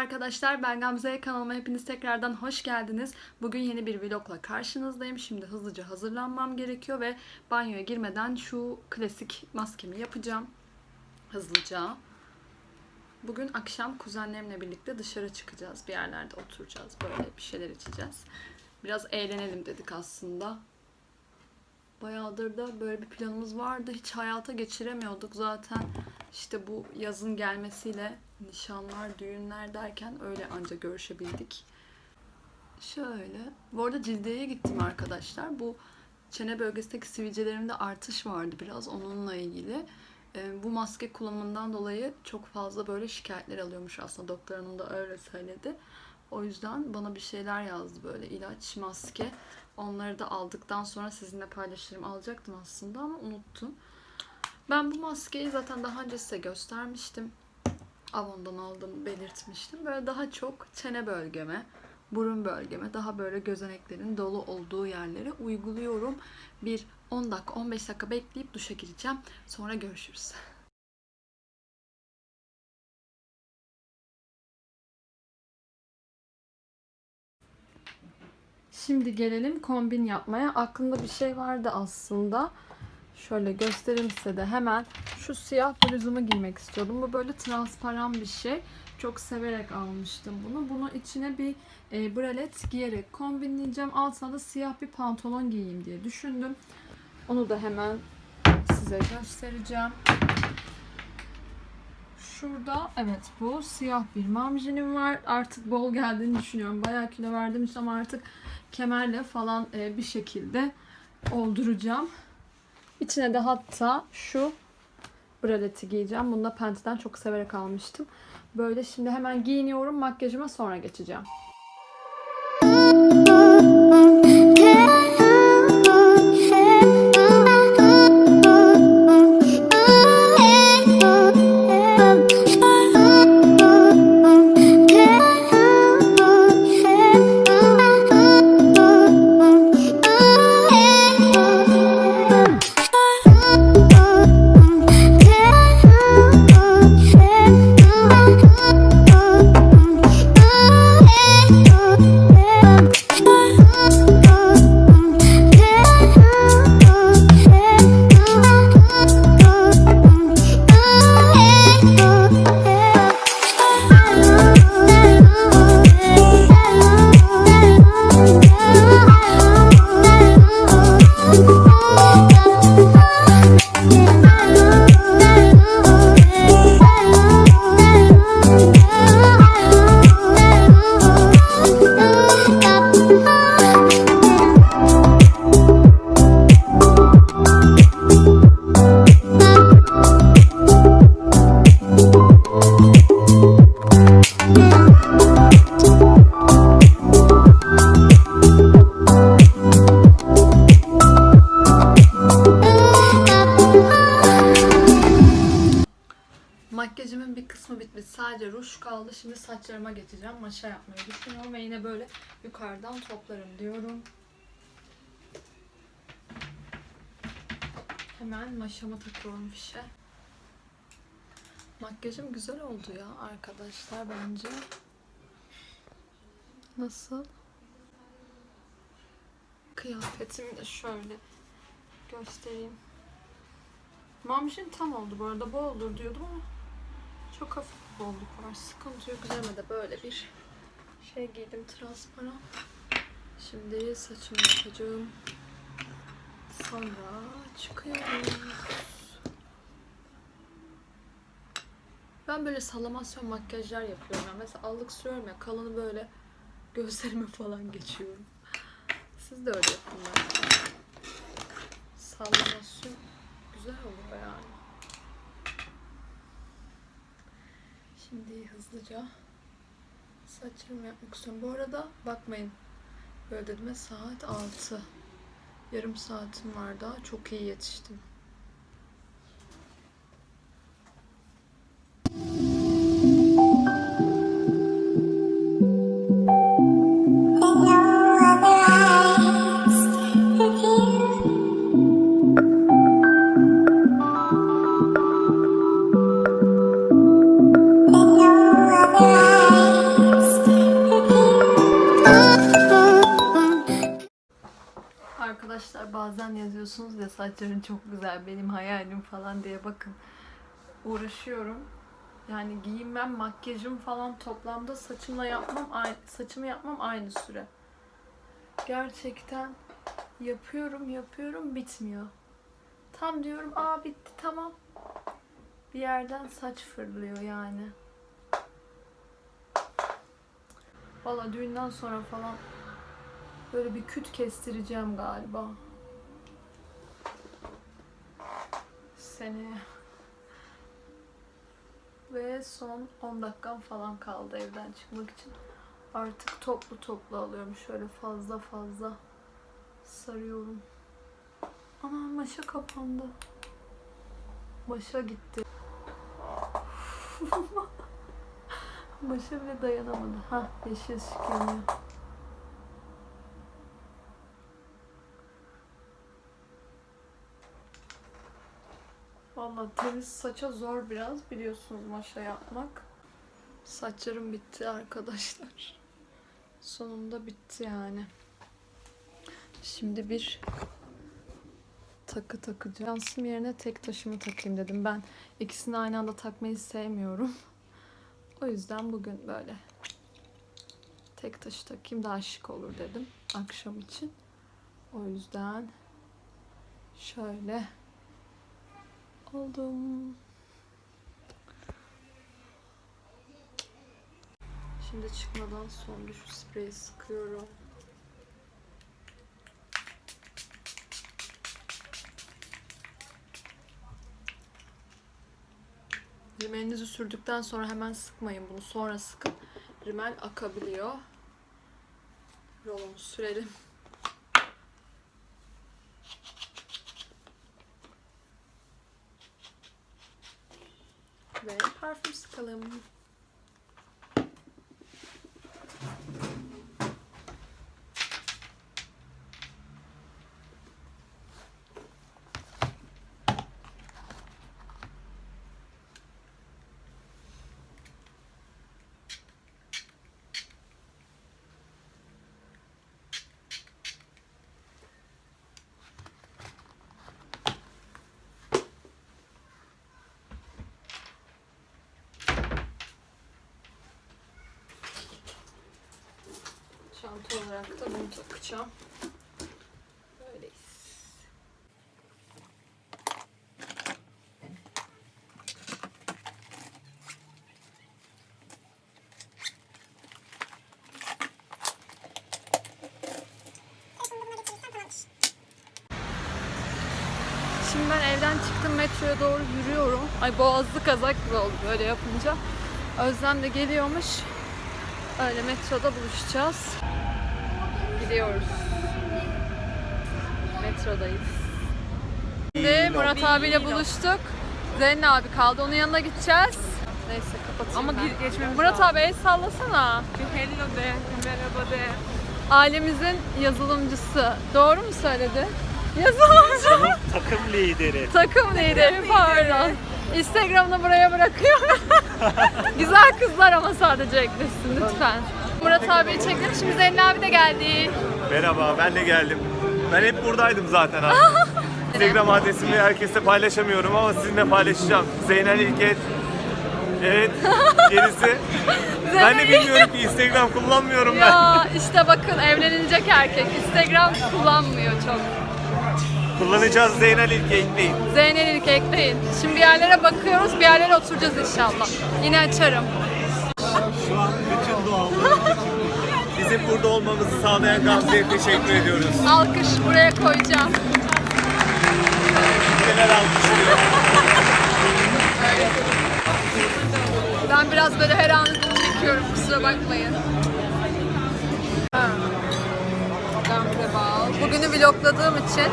arkadaşlar ben Gamze kanalıma hepiniz tekrardan hoş geldiniz. Bugün yeni bir vlogla karşınızdayım. Şimdi hızlıca hazırlanmam gerekiyor ve banyoya girmeden şu klasik maskemi yapacağım. Hızlıca. Bugün akşam kuzenlerimle birlikte dışarı çıkacağız. Bir yerlerde oturacağız. Böyle bir şeyler içeceğiz. Biraz eğlenelim dedik aslında. Bayağıdır da böyle bir planımız vardı. Hiç hayata geçiremiyorduk zaten. İşte bu yazın gelmesiyle nişanlar, düğünler derken öyle anca görüşebildik. Şöyle. Bu arada Cildiye'ye gittim arkadaşlar. Bu çene bölgesindeki sivilcelerimde artış vardı biraz onunla ilgili. Ee, bu maske kullanımından dolayı çok fazla böyle şikayetler alıyormuş aslında. Doktor hanım da öyle söyledi. O yüzden bana bir şeyler yazdı böyle ilaç, maske. Onları da aldıktan sonra sizinle paylaşırım. Alacaktım aslında ama unuttum. Ben bu maskeyi zaten daha önce size göstermiştim. Avon'dan aldığımı belirtmiştim. Böyle daha çok çene bölgeme, burun bölgeme, daha böyle gözeneklerin dolu olduğu yerlere uyguluyorum. Bir 10 dakika, 15 dakika bekleyip duşa gireceğim. Sonra görüşürüz. Şimdi gelelim kombin yapmaya. Aklımda bir şey vardı aslında. Şöyle göstereyim size de hemen. Şu siyah bluzumu giymek istiyordum. Bu böyle transparan bir şey. Çok severek almıştım bunu. Bunu içine bir e, bralet giyerek kombinleyeceğim. Altına da siyah bir pantolon giyeyim diye düşündüm. Onu da hemen size göstereceğim. Şurada evet bu siyah bir mamjinim var. Artık bol geldiğini düşünüyorum. Bayağı kilo verdim ama artık kemerle falan e, bir şekilde olduracağım. İçine de hatta şu braleti giyeceğim. Bunu da Penti'den çok severek almıştım. Böyle şimdi hemen giyiniyorum. Makyajıma sonra geçeceğim. Maşa yapmayı düşünüyorum ve yine böyle yukarıdan toplarım diyorum. Hemen maşama takıyorum fişe. Makyajım güzel oldu ya arkadaşlar bence. Nasıl? Kıyafetimi de şöyle göstereyim. Mamjin tam oldu bu arada. Bu olur diyordum ama çok hafif bolluk var. Sıkıntı yok. Üzerime de böyle bir şey giydim transparan. Şimdi saçımı yapacağım. Sonra çıkıyoruz. Ben böyle sallamasyon makyajlar yapıyorum. Yani mesela allık sürüyorum ya kalını böyle gözlerime falan geçiyorum. Siz de öyle yapın bence. Sallamasyon güzel oluyor yani. Şimdi hızlıca saçlarımı yapmak istiyorum. Bu arada bakmayın. Böyle dedim saat 6. Yarım saatim var daha. Çok iyi yetiştim. Diyorsunuz ya saçların çok güzel benim hayalim falan diye bakın. Uğraşıyorum. Yani giyinmem, makyajım falan toplamda saçımla yapmam aynı, saçımı yapmam aynı süre. Gerçekten yapıyorum, yapıyorum bitmiyor. Tam diyorum aa bitti tamam. Bir yerden saç fırlıyor yani. Valla düğünden sonra falan böyle bir küt kestireceğim galiba. Seneye. Ve son 10 dakikam falan kaldı evden çıkmak için. Artık toplu toplu alıyorum. Şöyle fazla fazla sarıyorum. Ana maşa kapandı. Maşa gitti. maşa bile dayanamadı. Ha yeşil yanıyor. Vallahi temiz saça zor biraz biliyorsunuz maşa yapmak. Saçlarım bitti arkadaşlar. Sonunda bitti yani. Şimdi bir takı takacağım. Yansım yerine tek taşımı takayım dedim. Ben ikisini aynı anda takmayı sevmiyorum. O yüzden bugün böyle tek taşı takayım daha şık olur dedim akşam için. O yüzden şöyle oldum. Şimdi çıkmadan son bir şu spreyi sıkıyorum. Rimelinizi sürdükten sonra hemen sıkmayın bunu. Sonra sıkın. Rimel akabiliyor. Rolon sürelim. Ve parfüm sıkalım. Çanta olarak da bunu takacağım. Şimdi ben evden çıktım metroya doğru yürüyorum. Ay boğazlı kazak gibi oldu böyle yapınca. Özlem de geliyormuş. Öyle metroda buluşacağız. Gidiyoruz. Metrodayız. Şimdi Murat abiyle buluştuk. Zeynep abi kaldı. Onun yanına gideceğiz. Neyse kapatayım Ama ben. bir geçmemiz Murat lazım. abi el sallasana. Bir hello de, merhaba de. Ailemizin yazılımcısı. Doğru mu söyledi? Yazılımcı. Takım lideri. Takım lideri pardon. Instagram'ını buraya bırakıyorum. Güzel kızlar ama sadece eklesin lütfen. Murat abiyi çektim. Şimdi Zeynep abi de geldi. Merhaba ben de geldim. Ben hep buradaydım zaten abi. Instagram adresimi herkesle paylaşamıyorum ama sizinle paylaşacağım. Zeynel İlket. Evet. Gerisi. ben de bilmiyorum ki Instagram kullanmıyorum ben. Ya işte bakın evlenilecek erkek. Instagram kullanmıyor çok. Kullanacağız Zeynel İlket ekleyin. Zeynep ilk ekleyin. Şimdi bir yerlere bakıyoruz. Bir yerlere oturacağız inşallah. Yine açarım. Şu an bizim burada olmamızı sağlayan Gamze'ye teşekkür ediyoruz. Alkış buraya koyacağım. Neler alkışlıyor. Ben biraz böyle her an çekiyorum kusura bakmayın. Gamze Bal. Bugünü vlogladığım için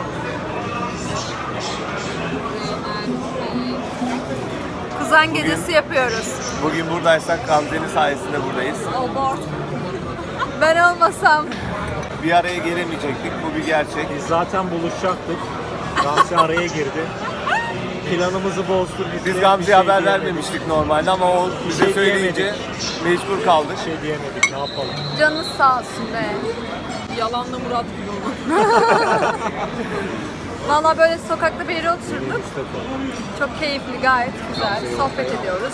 Kuzen gecesi yapıyoruz. Bugün buradaysak Gamze'nin sayesinde buradayız. Ben olmasam Bir araya gelemeyecektik. Bu bir gerçek. Biz zaten buluşacaktık. Gamze araya girdi. Planımızı bozdu. Biz, Biz bir Gamze'ye şey haber diyemedik. vermemiştik normalde ama o bize şey söyleyince mecbur kaldık. Bir şey diyemedik. Ne yapalım? canınız sağ olsun be. Yalanla Murat gibi. Valla böyle sokakta bir yere oturduk. Çok keyifli, gayet güzel. Sohbet ediyoruz.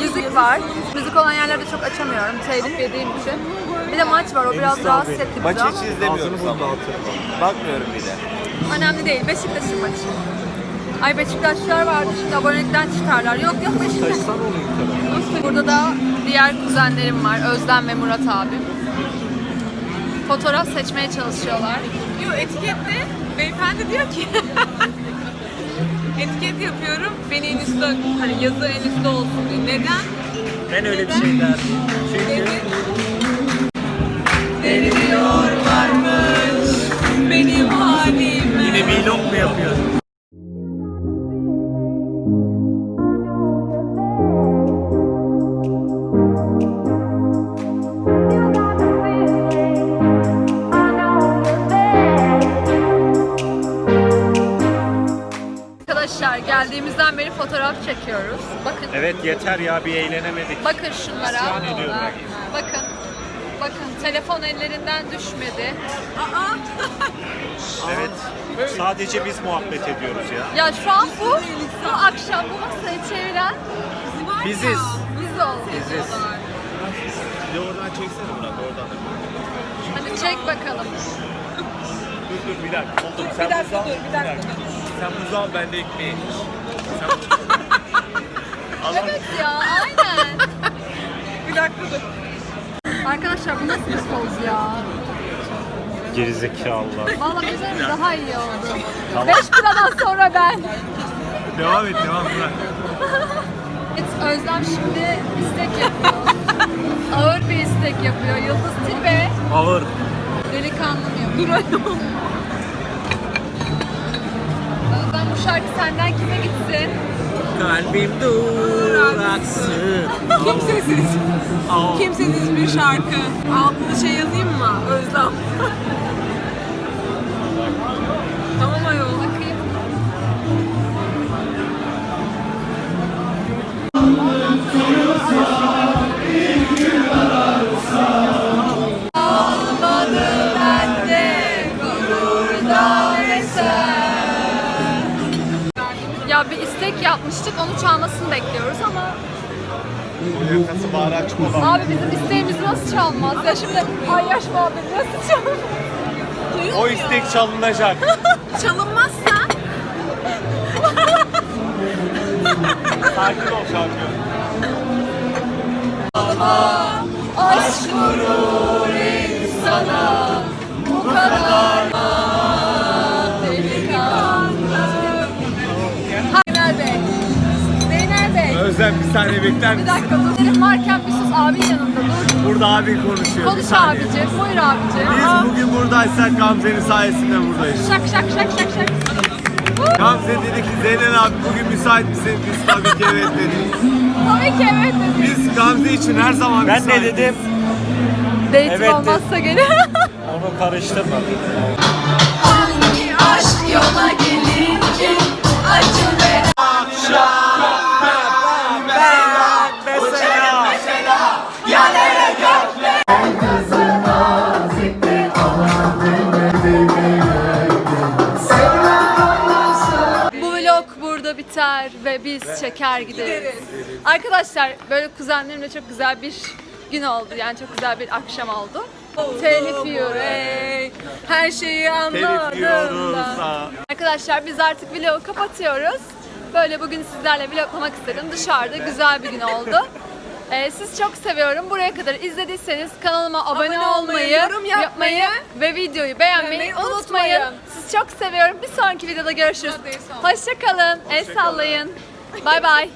Müzik var. Müzik olan yerlerde çok açamıyorum. Telif yediğim için. Bir de maç var. O biraz rahatsız etti bizi Maçı ama. hiç izlemiyoruz Ağzını ama. Bakmıyorum bile. Önemli değil. Beşiktaş'ın maçı. Ay Beşiktaşlılar vardı şimdi abonelikten çıkarlar. Yok yok Beşiktaş. Burada da diğer kuzenlerim var. Özlem ve Murat abim. Fotoğraf seçmeye çalışıyorlar. Yo etikette beyefendi diyor ki etiket yapıyorum beni en üstte hani yazı en üstte olsun diyor. Neden? Ben öyle bir şey derdim. Çünkü Benim Yeter ya bir eğlenemedik. bakın şunlara. İsyan ediyorum. Bakın. Bakın telefon ellerinden düşmedi. Evet. Sadece biz muhabbet ediyoruz ya. Ya şu an bu, bu akşam bu masayı çeviren Biziz. biz olduk. Biziz. Bir de oradan çeksene Murat oradan. Hadi çek bakalım. Dur dur bir dakika. Oğlum sen Bir dakika buzu al. dur bir dakika dur. Sen buzu al ben de ekmeği. Evet ya aynen. Bir dakika dur. Arkadaşlar bu nasıl bir poz ya? Gerizekalılar. Vallahi güzel daha iyi oldu. Beş biradan sonra ben. Devam et devam bırak. Evet, Özlem şimdi istek yapıyor. Ağır bir istek yapıyor. Yıldız Tilbe Ağır. delikanlım yapıyor. Özlem bu şarkı senden kime gitsin? Kalbim duraksın. Kimsesiz. Aa. Kimsesiz bir şarkı. Altına şey yazayım mı? Özlem. tamam ayol. Bir istek yapmıştık, onu çalmasını bekliyoruz ama Yakası bağır açık olan. abi bizim isteğimiz nasıl çalmaz? Ya şimdi ay yaş muhabbeti nasıl çalmaz? O istek çalınacak. Çalınmazsa Sakin ol şampiyon. Aşk vurur insana bu kadar Özlem bir saniye bekler Bir misin? dakika dur. Benim varken bir sus abin yanında dur. Burada abi konuşuyor. bir Konuş abicim. Buyur abicim. Biz bugün buradaysak Gamze'nin sayesinde buradayız. Şak şak şak şak şak. Gamze dedi ki Zeynel abi bugün müsait misin? Biz tabii ki evet dedik. Tabii ki evet dedim. Biz Gamze için her zaman Ben müsaitiz. ne dedim? Date'im Evet olmazsa gene. Onu karıştırma. Hangi aşk yola gelince acı ve Mesela. Biz çeker gideriz. Arkadaşlar böyle kuzenlerimle çok güzel bir gün oldu. Yani çok güzel bir akşam oldu. Telif ey. Her şeyi anladım. Arkadaşlar biz artık vlogu kapatıyoruz. Böyle bugün sizlerle vloglamak istedim. Dışarıda güzel bir gün oldu. Ee, siz çok seviyorum. Buraya kadar izlediyseniz kanalıma abone, Abone olmayı, olmayı, yorum yapmayı ve videoyu beğenmeyi beğenmeyi unutmayın. unutmayın. Sizi çok seviyorum. Bir sonraki videoda görüşürüz. Hadi, sağ olun. Hoşça kalın. El sallayın. Bye bye.